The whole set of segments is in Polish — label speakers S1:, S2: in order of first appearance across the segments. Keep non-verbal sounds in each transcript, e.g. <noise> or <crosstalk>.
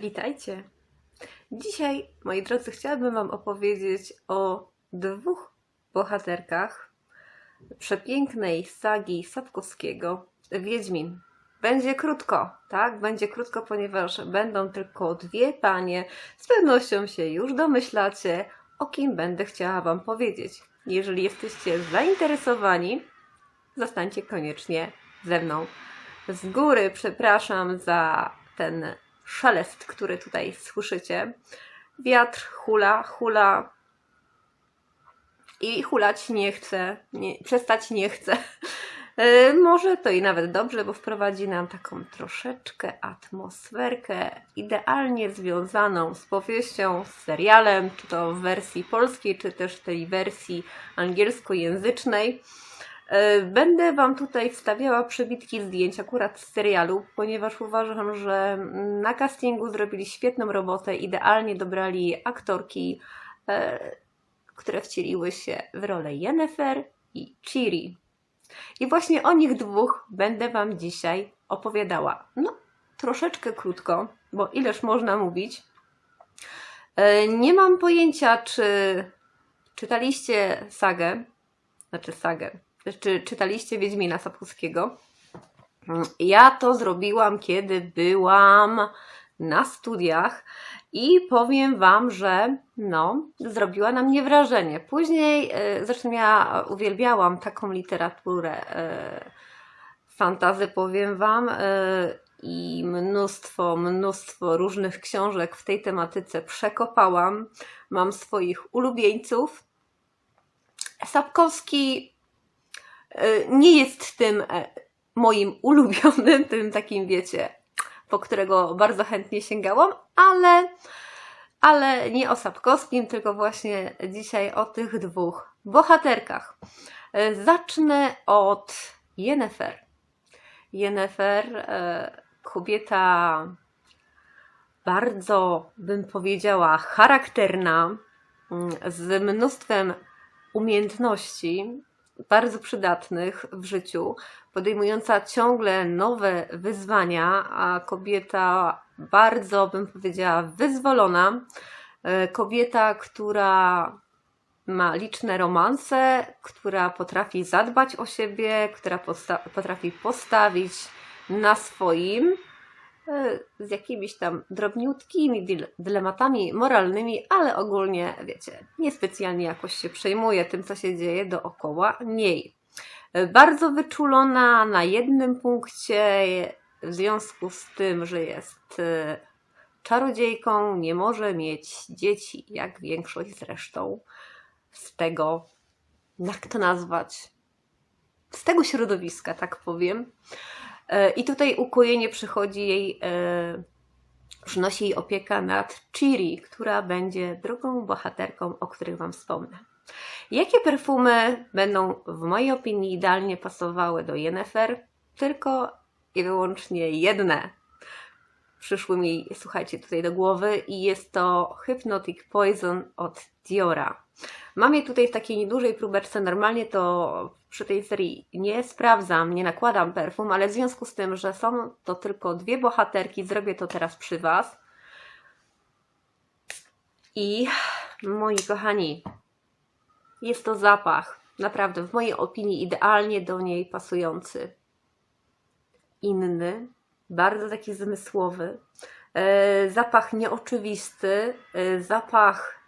S1: Witajcie. Dzisiaj, moi drodzy, chciałabym Wam opowiedzieć o dwóch bohaterkach przepięknej sagi Sapkowskiego Wiedźmin. Będzie krótko, tak? Będzie krótko, ponieważ będą tylko dwie panie. Z pewnością się już domyślacie, o kim będę chciała Wam powiedzieć. Jeżeli jesteście zainteresowani, zostańcie koniecznie ze mną. Z góry przepraszam za ten szelest, który tutaj słyszycie. Wiatr hula, hula i hulać nie chce, nie, przestać nie chce. Może to i nawet dobrze, bo wprowadzi nam taką troszeczkę atmosferkę idealnie związaną z powieścią, z serialem, czy to w wersji polskiej, czy też tej wersji angielskojęzycznej. E, Będę Wam tutaj wstawiała przebitki zdjęć akurat z serialu, ponieważ uważam, że na castingu zrobili świetną robotę, idealnie dobrali aktorki, e, które wcieliły się w rolę Yennefer i Ciri. I właśnie o nich dwóch będę Wam dzisiaj opowiadała. No, troszeczkę krótko, bo ileż można mówić. E, Nie mam pojęcia, czy czytaliście sagę, znaczy sagę, czy czytaliście Wiedźmina Sapkowskiego. Ja to zrobiłam, kiedy byłam na studiach i powiem Wam, że no, zrobiła na mnie wrażenie. Później, e, zresztą ja uwielbiałam taką literaturę e, fantazy, powiem Wam, e, i mnóstwo, mnóstwo różnych książek w tej tematyce przekopałam. Mam swoich ulubieńców. Sapkowski nie jest tym e, moim <laughs> ulubionym, tym takim, wiecie, po którego bardzo chętnie sięgałam, ale, ale nie o Sapkowskim, tylko właśnie dzisiaj o tych dwóch bohaterkach. E, Zacznę od. Yennefer, e, kobieta bardzo, bym powiedziała, charakterna, mm, z mnóstwem umiejętności, bardzo przydatnych w życiu, podejmująca ciągle nowe wyzwania, a kobieta bardzo, bym powiedziała, wyzwolona. E, Kobieta, która ma liczne romanse, która potrafi zadbać o siebie, która potrafi postawić na swoim, z jakimiś tam drobniutkimi dylematami moralnymi, ale ogólnie, wiecie, niespecjalnie jakoś się przejmuje tym, co się dzieje dookoła niej. E, Bardzo wyczulona na jednym punkcie, w związku z tym, że jest e, czarodziejką, nie może mieć dzieci, jak większość zresztą z tego, jak to nazwać, z tego środowiska, tak powiem. E, I tutaj ukojenie przychodzi jej, e, przynosi jej opieka nad Chiri, która będzie drugą bohaterką, o których Wam wspomnę. Jakie perfumy będą w mojej opinii idealnie pasowały do Yennefer? Tylko i wyłącznie jedne przyszły mi, słuchajcie, tutaj do głowy i jest to Hypnotic Poison od Diora. Mam je tutaj w takiej niedużej próbeczce. Normalnie to przy tej serii nie sprawdzam, nie nakładam perfum, ale w związku z tym, że są to tylko dwie bohaterki, zrobię to teraz przy Was. I moi kochani, jest to zapach, naprawdę w mojej opinii idealnie do niej pasujący. Inny, bardzo taki zmysłowy. E, zapach nieoczywisty, e, zapach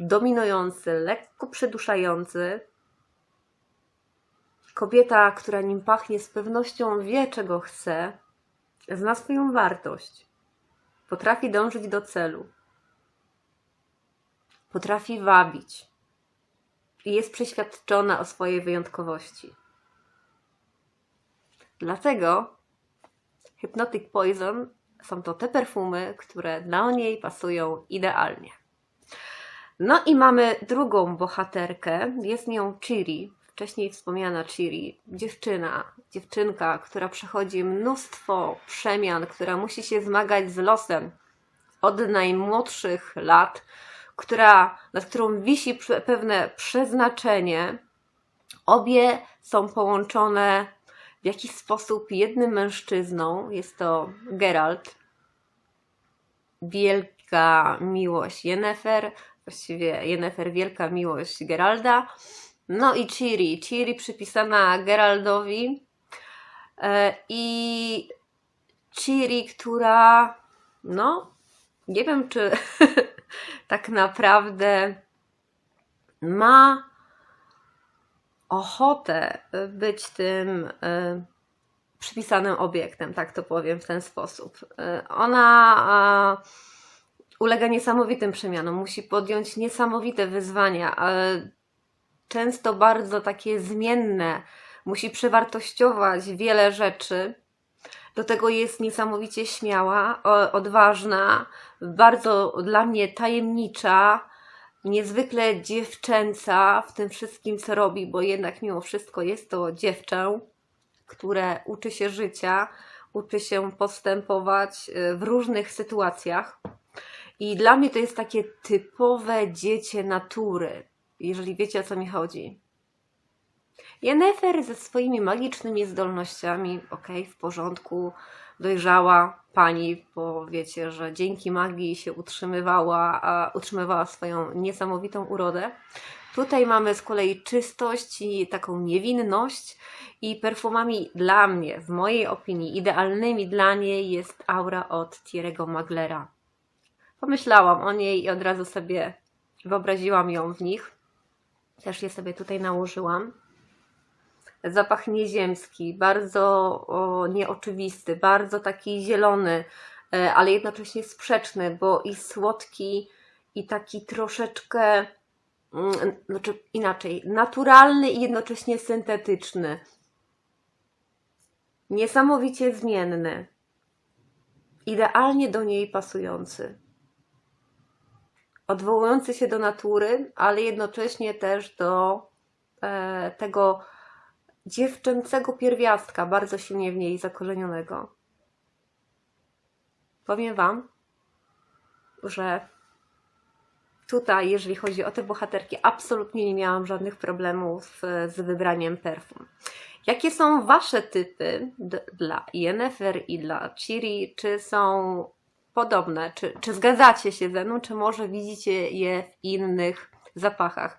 S1: dominujący, lekko przyduszający. Kobieta, która nim pachnie, z pewnością wie, czego chce, zna swoją wartość, potrafi dążyć do celu, potrafi wabić i jest przeświadczona o swojej wyjątkowości. Dlatego Hypnotic Poison są to te perfumy, które dla niej pasują idealnie. No i mamy drugą bohaterkę, jest nią Chiri, wcześniej wspomniana Chiri, dziewczyna, dziewczynka, która przechodzi mnóstwo przemian, która musi się zmagać z losem od najmłodszych lat, która, nad którą wisi pewne przeznaczenie. Obie są połączone w jakiś sposób jednym mężczyzną, jest to Geralt, wielka miłość Yennefer, właściwie Yennefer wielka miłość Geralda, no i Ciri, Ciri przypisana Geraldowi. E, i Ciri, która no nie wiem czy <laughs> tak naprawdę ma ochotę być tym y, przypisanym obiektem, tak to powiem w ten sposób. Y, Ona ulega niesamowitym przemianom, musi podjąć niesamowite wyzwania, często bardzo takie zmienne, musi przewartościować wiele rzeczy. Do tego jest niesamowicie śmiała, odważna, bardzo dla mnie tajemnicza, niezwykle dziewczęca w tym wszystkim, co robi, bo jednak mimo wszystko jest to dziewczę, które uczy się życia, uczy się postępować y, w różnych sytuacjach. I dla mnie to jest takie typowe dziecię natury, jeżeli wiecie o co mi chodzi. Yennefer ze swoimi magicznymi zdolnościami, okej, w porządku, dojrzała pani, bo wiecie, że dzięki magii się utrzymywała, a utrzymywała swoją niesamowitą urodę. Tutaj mamy z kolei czystość i taką niewinność i perfumami dla mnie, w mojej opinii, idealnymi dla niej jest aura od Thierry'ego Maglera. Pomyślałam o niej i od razu sobie wyobraziłam ją w nich. Też je sobie tutaj nałożyłam zapach nieziemski, bardzo o, nieoczywisty, bardzo taki zielony, e, ale jednocześnie sprzeczny, bo i słodki, i taki troszeczkę, mm, znaczy inaczej, naturalny i jednocześnie syntetyczny. Niesamowicie zmienny. Idealnie do niej pasujący. Odwołujący się do natury, ale jednocześnie też do e, tego dziewczęcego pierwiastka, bardzo silnie w niej zakorzenionego. Powiem Wam, że tutaj, jeżeli chodzi o te bohaterki, absolutnie nie miałam żadnych problemów e, z wybraniem perfum. Jakie są Wasze typy dla Yennefer i dla Ciri? Czy są podobne? Czy, czy zgadzacie się ze mną? Czy może widzicie je w innych zapachach?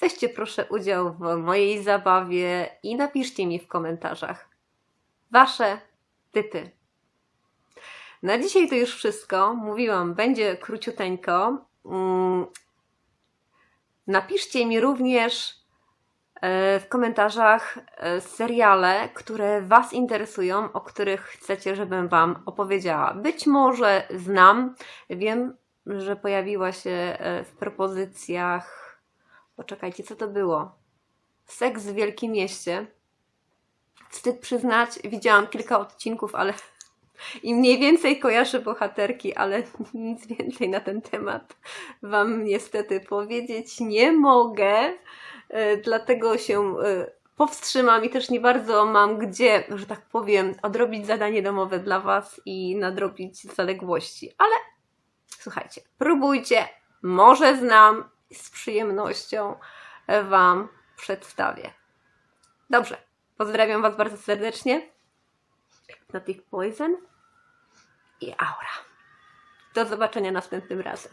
S1: Weźcie proszę udział w mojej zabawie i napiszcie mi w komentarzach Wasze typy. Na dzisiaj to już wszystko. Mówiłam, będzie króciuteńko. Mm, Napiszcie mi również w komentarzach e, seriale, które Was interesują, o których chcecie, żebym Wam opowiedziała. Być może znam, wiem, że pojawiła się e, w propozycjach. Poczekajcie, co to było? Seks w Wielkim Mieście. Wstyd przyznać, widziałam kilka odcinków, ale <laughs> i mniej więcej kojarzę bohaterki, ale <laughs> nic więcej na ten temat Wam niestety powiedzieć nie mogę. E, Dlatego się e, powstrzymam i też nie bardzo mam gdzie, że tak powiem, odrobić zadanie domowe dla Was i nadrobić zaległości. Ale słuchajcie, próbujcie, może znam i z przyjemnością Wam przedstawię. Dobrze, pozdrawiam Was bardzo serdecznie. Hypnotic Poison i Aura. Do zobaczenia następnym razem.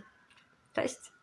S1: Cześć!